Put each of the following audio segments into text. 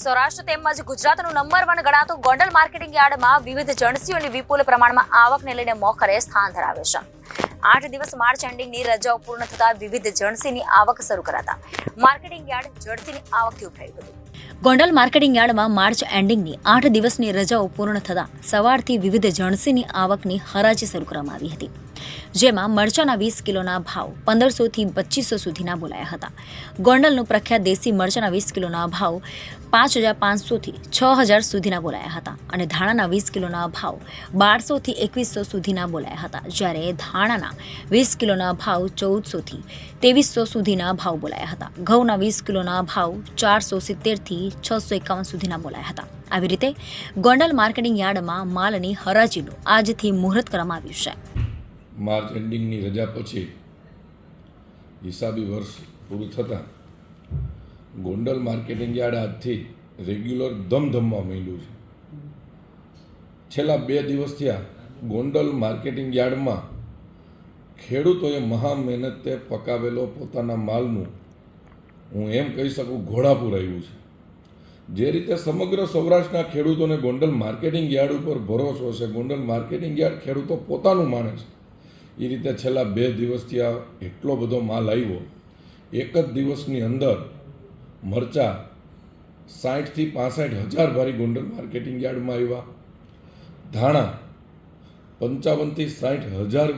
સૌરાષ્ટ્ર તેમજ ગુજરાતનું number one ગણાતું ગોંડલ માર્કેટિંગ યાર્ડમાં વિવિધ જણસીઓની વિપુલ પ્રમાણમાં આવકને લઈને મોખરે સ્થાન ધરાવે છે. આઠ દિવસ માર્ચ એન્ડિંગની રજાઓ પૂર્ણ થતા વિવિધ જણસીની આવક શરૂ કરાતા. માર્કેટિંગ યાર્ડ જણસીની આવકથી ઉભરાયું હતું ગોંડલ માર્કેટિંગ યાર્ડમાં માર્ચ એન્ડિંગની આઠ દિવસની રજાઓ પૂર્ણ થતાં સવારથી વિવિધ જણસીની આવકની હરાજી શરૂ કરવામાં આવી હતી. જેમાં મરચાના વીસ કિલોના ભાવ પંદરસોથી પચીસો સુધીના બોલાયા હતા. ગોંડલનું પ્રખ્યાત દેશી મરચાના વીસ કિલોના ભાવ પાંચ હજાર પાંચસોથી છ હજાર સુધીના બોલાયા હતા અને ધાણાના વીસ કિલોના ભાવ બારસોથી એકવીસો સુધીના બોલાયા હતા, જ્યારે ધાણાના વીસ કિલોના ભાવ ચૌદસોથી ત્રેવીસો સુધીના ભાવ બોલાયા હતા. ઘઉંના વીસ કિલોના ભાવ ચારસો સિત્તેરથી છસો એકાવન સુધીના બોલાયા હતા. આવી રીતે ગોંડલ માર્કેટિંગ યાર્ડમાં માલની હરાજીનું આજથી મુહૂર્ત કરવામાં આવ્યું છે. માર્ચ એન્ડિંગની રજા પછી હિસાબી વર્ષ પૂરું થતાં ગોંડલ માર્કેટિંગ યાર્ડ આજથી રેગ્યુલર ધમધમવા માંડ્યું છે. છેલ્લા બે દિવસ થયા ગોંડલ માર્કેટિંગ યાર્ડમાં ખેડૂતોએ મહા મહેનતે પકાવેલો પોતાના માલનું, હું એમ કહી શકું, ઘોડાપુર આવ્યું છે. જે રીતે સમગ્ર સૌરાષ્ટ્રના ખેડૂતોને ગોંડલ માર્કેટિંગ યાર્ડ ઉપર ભરોસો છે, ગોંડલ માર્કેટિંગ યાર્ડ ખેડૂતો પોતાનું માને છે. એ રીતે છેલ્લા બે દિવસથી આ એટલો બધો માલ આવ્યો. એક જ દિવસની અંદર મરચા સાઠથી પાસઠ હજાર ભારી ગોંડલ માર્કેટિંગ યાર્ડમાં આવ્યા. ધાણા પંચાવનથી સાઠ હજાર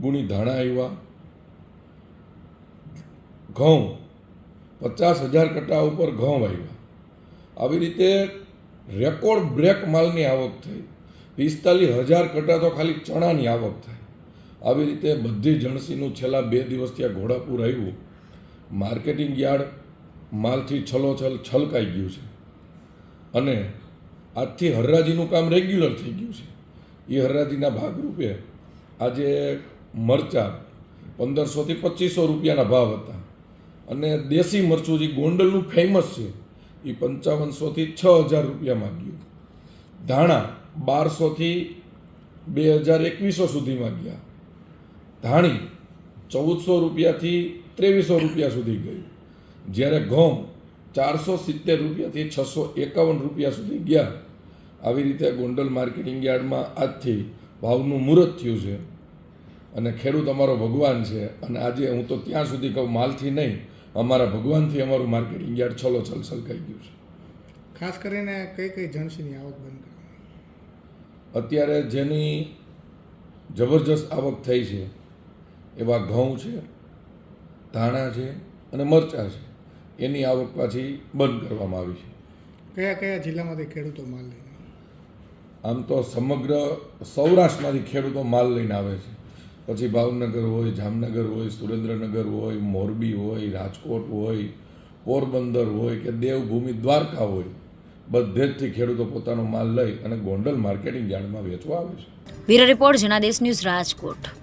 ગુણી ધાણા આવ્યા. ઘઉં પચાસ હજાર કટ્ટા ઉપર ઘઉં આવ્યા. આવી રીતે રેકોર્ડ બ્રેક માલની આવક થઈ. પિસ્તાલીસ હજાર કટ્ટા તો ખાલી ચણાની આવક થઈ. આવી રીતે બધી જણસીનું છેલ્લા બે દિવસથી આ ઘોડાપુર આવ્યું, માર્કેટિંગ યાર્ડ માલથી છલોછલ છલકાઈ ગયું છે. અને આજથી હરરાજીનું કામ રેગ્યુલર થઈ ગયું છે. એ હરરાજીના ભાગરૂપે આજે મરચાં પંદરસોથી પચીસો રૂપિયાના ભાવ હતા. અને દેશી મરચું જે ગોંડલનું ફેમસ છે એ પંચાવનસોથી છ હજાર રૂપિયા માગ્યું. ધાણા બારસોથી બે હજાર એકવીસો સુધી ગયા ધાણી ચૌદસો રૂપિયાથી ત્રેવીસો રૂપિયા સુધી ગયું. જ્યારે ઘઉં ચારસો સિત્તેર રૂપિયાથી છસો એકાવન રૂપિયા સુધી ગયા. આવી રીતે ગોંડલ માર્કેટિંગ યાર્ડમાં આજથી ભાવનું મુહૂર્ત થયું છે. અને ખેડૂત અમારો ભગવાન છે. અને આજે હું તો ત્યાં સુધી કહું માલથી નહીં અમારા ભગવાનથી અમારું માર્કેટિંગ યાર્ડ છલો છલ છલકાઈ ગયું છે. ખાસ કરીને કઈ કઈ જણસીની આવક બંધ કરી અત્યારે જેની જબરજસ્ત આવક થઈ છે એવા ઘઉં છે ધાણા છે અને મરચાં છે. એની આવક પાછી બંધ કરવામાં આવી છે. કયા કયા જિલ્લામાંથી ખેડૂતો માલ લઈને આમ તો સમગ્ર સૌરાષ્ટ્રમાંથી ખેડૂતો માલ લઈને આવે છે. પછી ભાવનગર હોય જામનગર હોય સુરેન્દ્રનગર હોય મોરબી હોય રાજકોટ હોય પોરબંદર હોય કે દેવભૂમિ દ્વારકા હોય બધેથી ખેડૂતો પોતાનો માલ લઈ અને ગોંડલ માર્કેટિંગ યાર્ડમાં વેચવા આવે છે. Bureau report Janadesh news Rajkot.